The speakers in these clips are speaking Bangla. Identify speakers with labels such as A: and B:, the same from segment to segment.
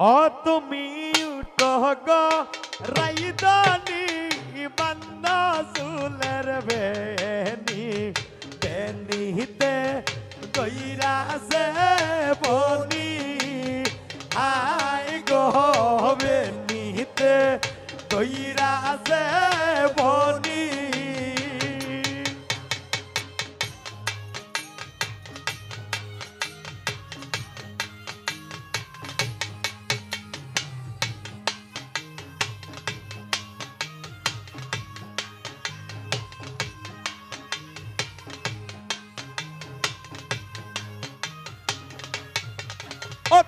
A: ও তুমি উঠগ রাইদানি বান্দা সুলের বেনি বেনিতে গইরা সে বনি। আই গো বেনিতে গইরা সে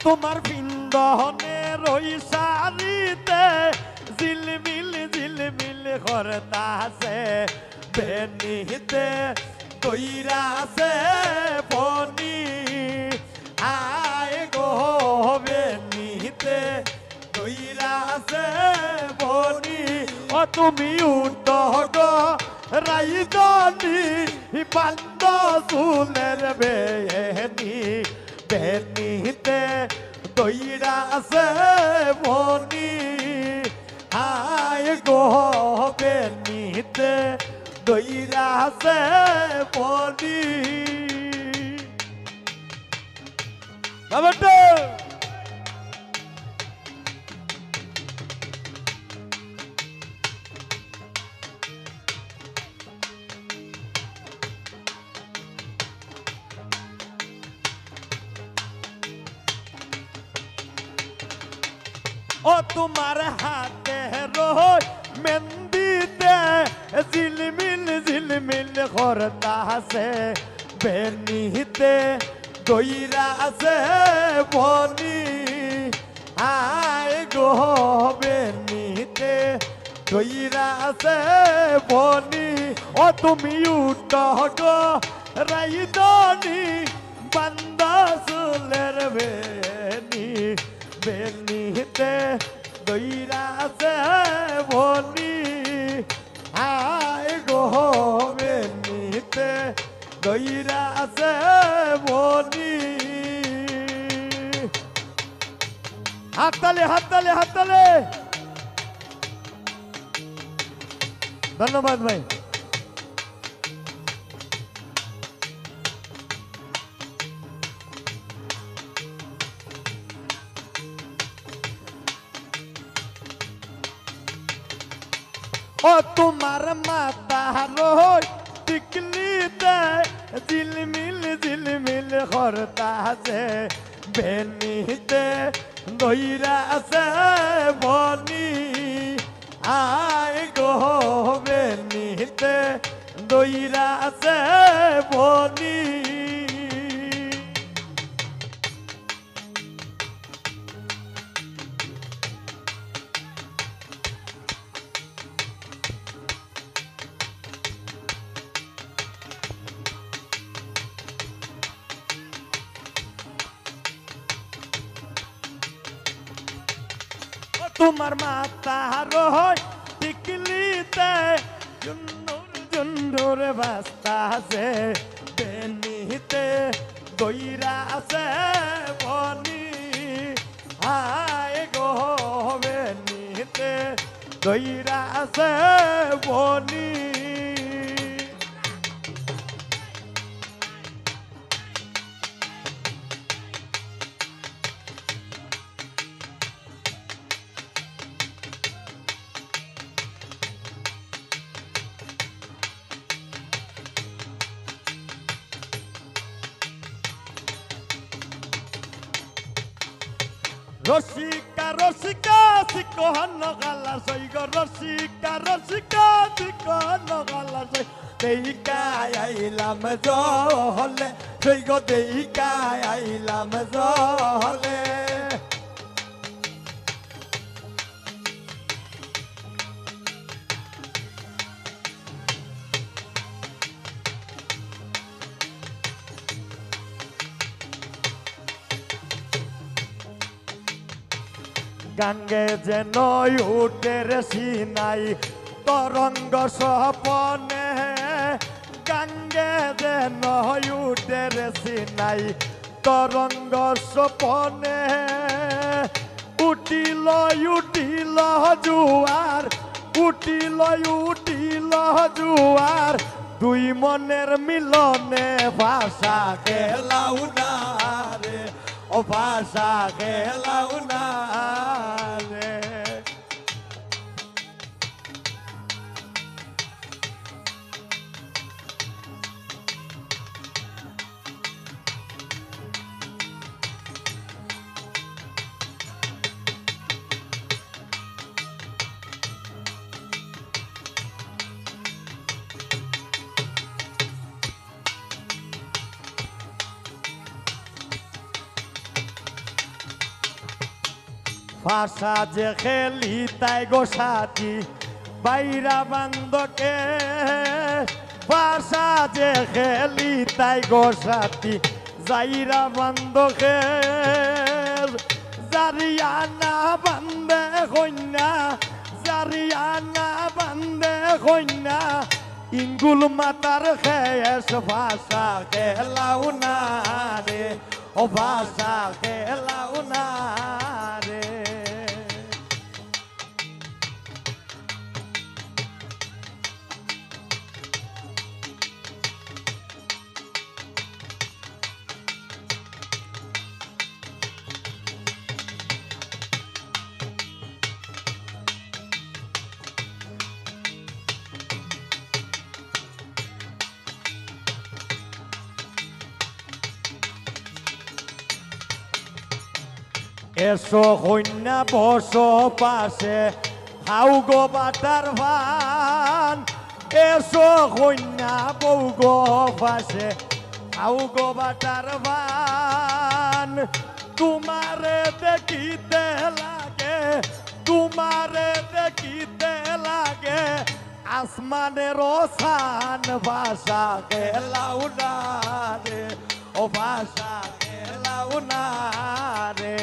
A: তোমার পিন্দহনে রই সারিতে, ঝিলমিল ঝিলমিল করতাছে, বেনিতে কইরাছে বনি। আয় গো বেনিতে কইরাছে বনি। ও তুমি উঠ গো রাইদনি বান্দ চুলের বেনি বেনিতে দইরা আছে মনি আয় গো বেনিতে দইরা আছে মনি বাবাটা ও তোমার হাতে রোজ মেন্দিতে ঝিলমিল ঝিলমিল করতাছে, বেনিতে দইরা আছে বনি। আয় গো বেনিতে দইরা আছে বনি। ও তুমি উঠ গো, রাইদনি বান্দা সুলের বেনি বেনিতে দইরাছে বনি আয় গো বেনিতে দইরাছে বনি হাততালে হাততালে হাততালে। ধন্যবাদ ভাই। তোমার মাতা রই টিকলিতে ঝিলমিল ঝিলমিল করতাছে বেনিতে দইরা আছে, বনি। আয় গো বেনিতে দইরা আছে, বনি। তোমার মাতা হয় টিকলিতে জুন্নুর জুন্নুর বাস্তা আছে, বেনিতে দইরা আছে, বনি। হায় গো বেনিতে দইরা আছে, বনি। রসিকা রসিকা শিকহন গালা সৈগ রসিকা রসিকা শিকহন গালা সৈ দেইকাই আইলাম জলে সৈগ দেইকাই আইলাম জলে গাঙ্গে যেন উঠের সিনাই, তরঙ্গ সপনে গাঙ্গে যেন উঠের সিনাই, তরঙ্গ সপনে উঠিল উঠিল জুয়ার, উঠিল উঠিল জুয়ার, দুই মনের মিলনে ভাষা খেলাও না। রে ও ভাষা খেলাও না ভাষা যে খেলি তাই গো সাথী, বাইরা বান্ধকে। ভাষা যে খেলি তাই গো সাথী যাইরা বান্ধকে। জারিয়ানা বান্ধে কন্যা জারিয়ানা বান্ধে কন্যা ইঙ্গুল মাতার খেস ভাষা খেলাও না রে, ও ভাষা খেলাও না। এসো কন্যা বস পাশে হাউ গো বাটার ভান। এসো কন্যা বউ গো পাশে হাউ গো বাটার ভান। তোমারে দেখিতে লাগে, তোমারে দেখিতে লাগে। আসমানের সান ভাষা খেলাও না রে, ও ভাষা খেলাও না রে।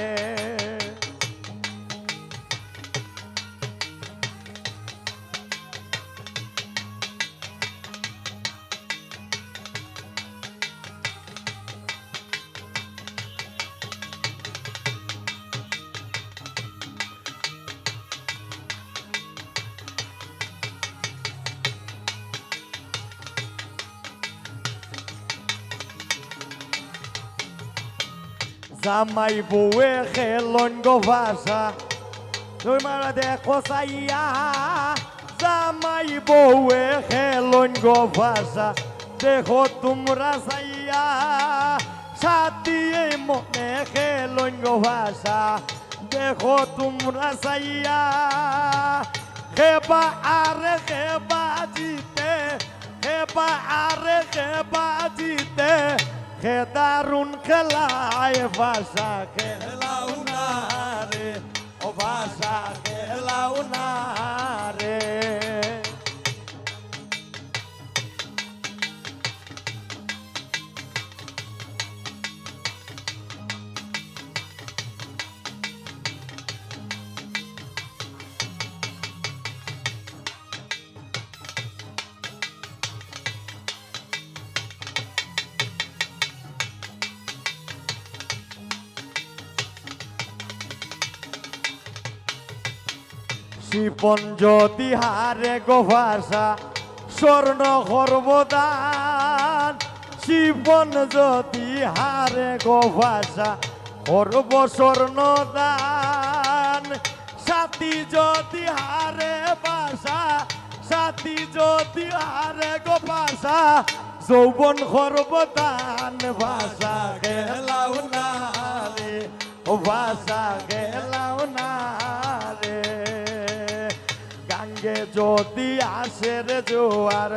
A: জামাই বউয়ে খেলন গো ভাষা তোমার দেখো সাইয়া জামাই বউয়ে খেলন গো ভাষা দেখো তোমরা সাইয়া সাথিয়ে মনে খেলন গো ভাষা দেখো তোমরা সাইয়া খেবা আরে খেবা জিতে খেবা আরে খেবা জিতে খে দারুণ খেলায় ভাষা খেলাও না রে ও ভাষা খেলাও না শিপন যদি হারে গো ভাষা স্বর্ণ সর্বদান শিপন যদি হারে গো ভাষা করব স্বর্ণ দান সাথী যদি হারে ভাষা সাথী যদি হারে গো ভাষা যৌবন সর্বদান ভাষা খেলাও না রে ভাষা খেলাও যদি আসে রে জোয়ার,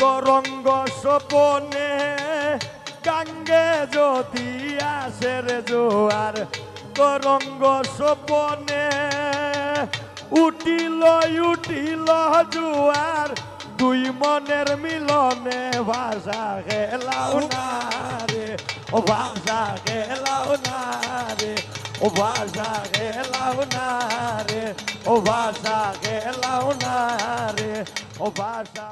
A: তরঙ্গ সপনে গাঙ্গে যদি আসে রে জোয়ার, তরঙ্গ সপনে উঠিল উঠিল জোয়ার, দুই মনের মিলনে ভাষা খেলাও না রে, ও ভাষা খেলাও না রে। ও ভাষা খেলাও না রে ও ভাষা খেলাও না রে ও ভাষা